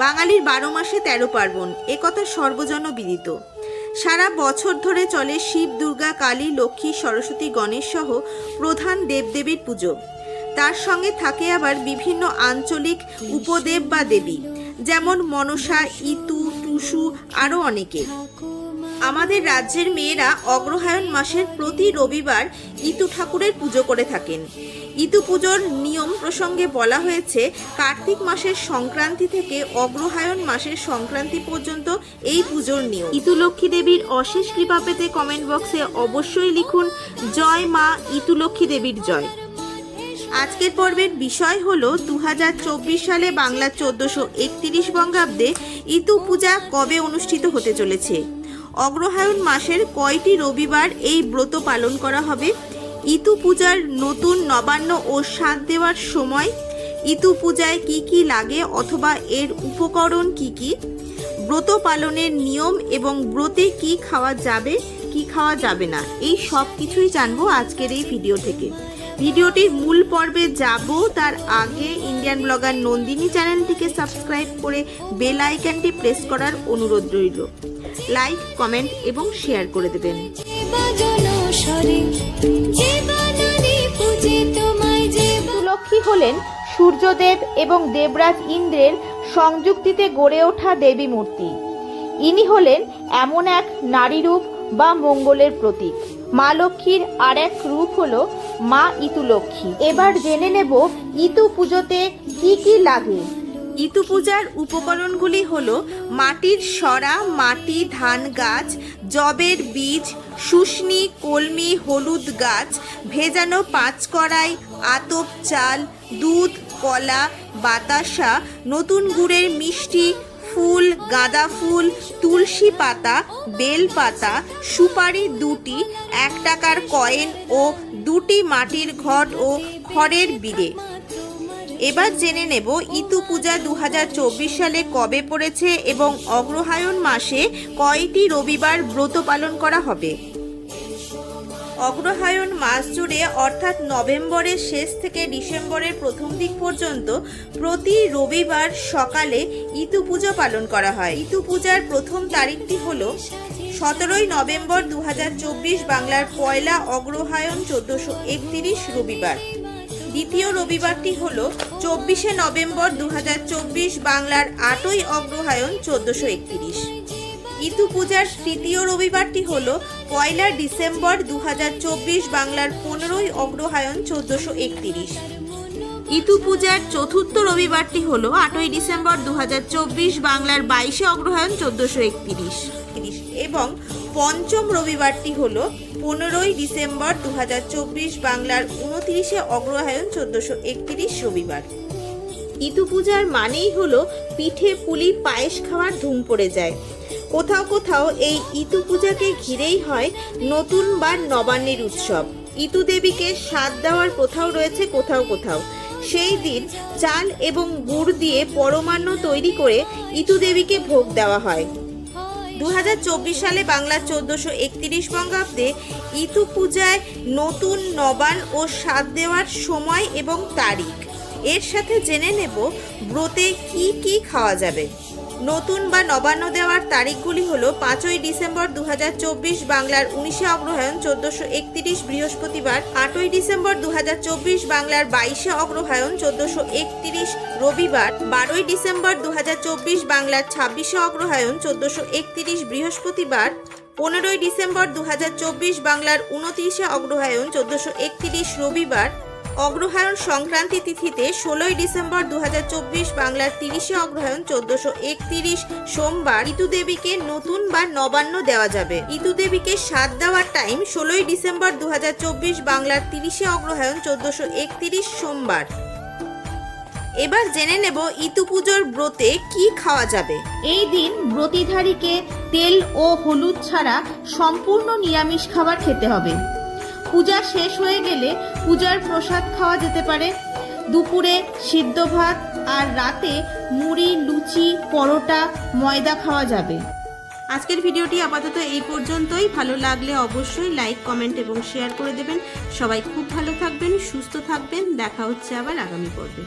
বাঙালির বারো মাসে তেরো পার্বণ একথা সর্বজন বিদিত। সারা বছর ধরে চলে শিব, দুর্গা, কালী, লক্ষ্মী, সরস্বতী, গণেশ সহ প্রধান দেবদেবীর পুজো। তার সঙ্গে থাকে আবার বিভিন্ন আঞ্চলিক উপদেব বা দেবী, যেমন মনসা, ইতু, টুসু, আরও অনেকে। আমাদের রাজ্যের মেয়েরা অগ্রহায়ণ মাসের প্রতি রবিবার ইতু ঠাকুরের পুজো করে থাকেন। ইতু পুজোর নিয়ম প্রসঙ্গে বলা হয়েছে, কার্তিক মাসের সংক্রান্তি থেকে অগ্রহায়ণ মাসের সংক্রান্তি পর্যন্ত এই পুজোর নিয়ম। ইতু লক্ষ্মী দেবীর অশেষ কৃপা পেতে কমেন্ট বক্সে অবশ্যই লিখুন, জয় মা ইতু লক্ষ্মী দেবীর জয়। আজকের পর্বের বিষয় হলো দু হাজার চব্বিশ সালে বাংলা চোদ্দশো একত্রিশ বঙ্গাব্দে ইতু পূজা কবে অনুষ্ঠিত হতে চলেছে? অগ্রহায়ণ মাসের কয়টি রবিবার এই ব্রত পালন করা হবে? ইতু পূজার নতুন নবান্ন ও স্বাদ দেওয়ার সময় ইতু পূজায় কি কি লাগে অথবা এর উপকরণ কি কি? ব্রত পালনের নিয়ম এবং ব্রতে কি খাওয়া যাবে, কি খাওয়া যাবে না, এই সব কিছুই জানব আজকের এই ভিডিও থেকে। ভিডিওটির মূল পর্বে যাব, তার আগে ইন্ডিয়ান ব্লগার নন্দিনী চ্যানেলটিকে সাবস্ক্রাইব করে বেল আইকনটি প্রেস করার অনুরোধ রইল। লাইক, কমেন্ট এবং শেয়ার করে দেবেন। স্বরে লক্ষ্মী হলেন সূর্যদেব এবং দেবরাজ ইন্দ্রের সংযুক্তিতে গড়ে ওঠা দেবী মূর্তি। ইনি হলেন এমন এক নারী রূপ বা মঙ্গলের প্রতীক। মা লক্ষ্মীর আর এক রূপ হলো মা ইতুলক্ষ্মী এবার জেনে নেব ইতু পুজোতে কি কি লাগে। ইতু পূজার উপকরণগুলি হল মাটির সরা, মাটি, ধান গাছ জবের বীজ, শুষ্নি, কলমি, হলুদ গাছ, ভেজানো পাঁচ কড়াই আতপ চাল, দুধ, কলা, বাতাসা, নতুন গুড়ের মিষ্টি, ফুল, গাঁদা ফুল, তুলসী পাতা, বেল পাতা, সুপারি দুটি, এক টাকার কয়েন ও দুটি মাটির ঘট ও খড়ের বিড়ে। এবার জেনে নেব ইতু পূজা দু হাজার চব্বিশ সালে কবে পড়েছে এবং অগ্রহায়ণ মাসে কয়টি রবিবার ব্রত পালন করা হবে? অগ্রহায়ণ মাস জুড়ে অর্থাৎ নভেম্বরের শেষ থেকে ডিসেম্বরের প্রথম দিক পর্যন্ত প্রতি রবিবার সকালে ইতু পুজো পালন করা হয়। ইতু পূজার প্রথম তারিখটি হল সতেরোই নভেম্বর দু হাজার চব্বিশ বাংলার পয়লা অগ্রহায়ণ চোদ্দশো রবিবার। দ্বিতীয় রবিবারটি হল চব্বিশে নভেম্বর দু হাজার চব্বিশ বাংলার আটই অগ্রহায়ণ চোদ্দশো একত্রিশ। ইতু পূজার তৃতীয় রবিবারটি হল পয়লা ডিসেম্বর দু হাজার চব্বিশ বাংলার পনেরোই অগ্রহায়ণ চোদ্দশো একত্রিশ। ইতু পূজার চতুর্থ রবিবারটি হল আটই ডিসেম্বর দু হাজার চব্বিশ বাংলার বাইশে অগ্রহায়ণ চোদ্দশো একত্রিশ। এবং পঞ্চম রবিবারটি হল পনেরোই ডিসেম্বর দু হাজার চব্বিশ বাংলার উনত্রিশে অগ্রহায়ণ চোদ্দশো একত্রিশ রবিবার। ইতু পূজার মানেই হলো পিঠে পুলি পায়েস খাওয়ার ধুম পড়ে যায়। কোথাও কোথাও এই ইতু পূজাকে ঘিরেই হয় নতুন বা নবান্নের উৎসব। ইতু দেবীকে স্বাদ দেওয়ার প্রথাও রয়েছে কোথাও কোথাও। সেই দিন চাল এবং গুড় দিয়ে পরমান্ন তৈরি করে ইতু দেবীকে ভোগ দেওয়া হয়। দু হাজার চব্বিশ সালে বাংলা চোদ্দশো একত্রিশ বঙ্গাব্দে ইতু পূজায় নতুন নবান ও স্বাদ দেওয়ার সময় এবং তারিখ। এর সাথে জেনে নেব ব্রতে কি কি খাওয়া যাবে। নতুন বা নবান্ন দেওয়ার তারিখগুলি হল পাঁচই ডিসেম্বর দু হাজার চব্বিশ, বাংলার উনিশে অগ্রহায়ণ চোদ্দশো একত্রিশ, বৃহস্পতিবার আটই ডিসেম্বর দু হাজার চব্বিশ, বাংলার বাইশে অগ্রহায়ণ চোদ্দশো একত্রিশ, রবিবার বারোই ডিসেম্বর দু হাজার চব্বিশ, বাংলার ছাব্বিশে অগ্রহায়ণ চোদ্দশো একত্রিশ, বৃহস্পতিবার পনেরোই ডিসেম্বর দু হাজার চব্বিশ, বাংলার উনত্রিশে অগ্রহায়ণ চোদ্দশো একত্রিশ, রবিবার অগ্রহায়ণ সংক্রান্তি তিথিতে ষোলোই ডিসেম্বর দু হাজার চব্বিশ বাংলার তিরিশে অগ্রহায়ণ চোদ্দশো একত্রিশ সোমবার ইতু দেবীকে নতুন বা নবান্ন দেওয়া যাবে। ইতু দেবীকে স্বাদ দেওয়ার টাইম ষোলোই ডিসেম্বর দু বাংলার তিরিশে অগ্রহায়ণ চোদ্দশো একত্রিশ সোমবার। এবার জেনে নেব ইতু পুজোর ব্রতে কি খাওয়া যাবে। এই দিন ব্রতিধারীকে তেল ও হলুদ ছাড়া সম্পূর্ণ নিরামিষ খাবার খেতে হবে। পূজা শেষ হয়ে গেলে পূজার প্রসাদ খাওয়া যেতে পারে। দুপুরে সিদ্ধ ভাত আর রাতে মুড়ি, লুচি, পরোটা, ময়দা খাওয়া যাবে। আজকের ভিডিওটি আপাতত এই পর্যন্তই। ভালো লাগলে অবশ্যই লাইক, কমেন্ট এবং শেয়ার করে দেবেন। সবাই খুব ভালো থাকবেন, সুস্থ থাকবেন। দেখা হচ্ছে আবার আগামী পর্বে।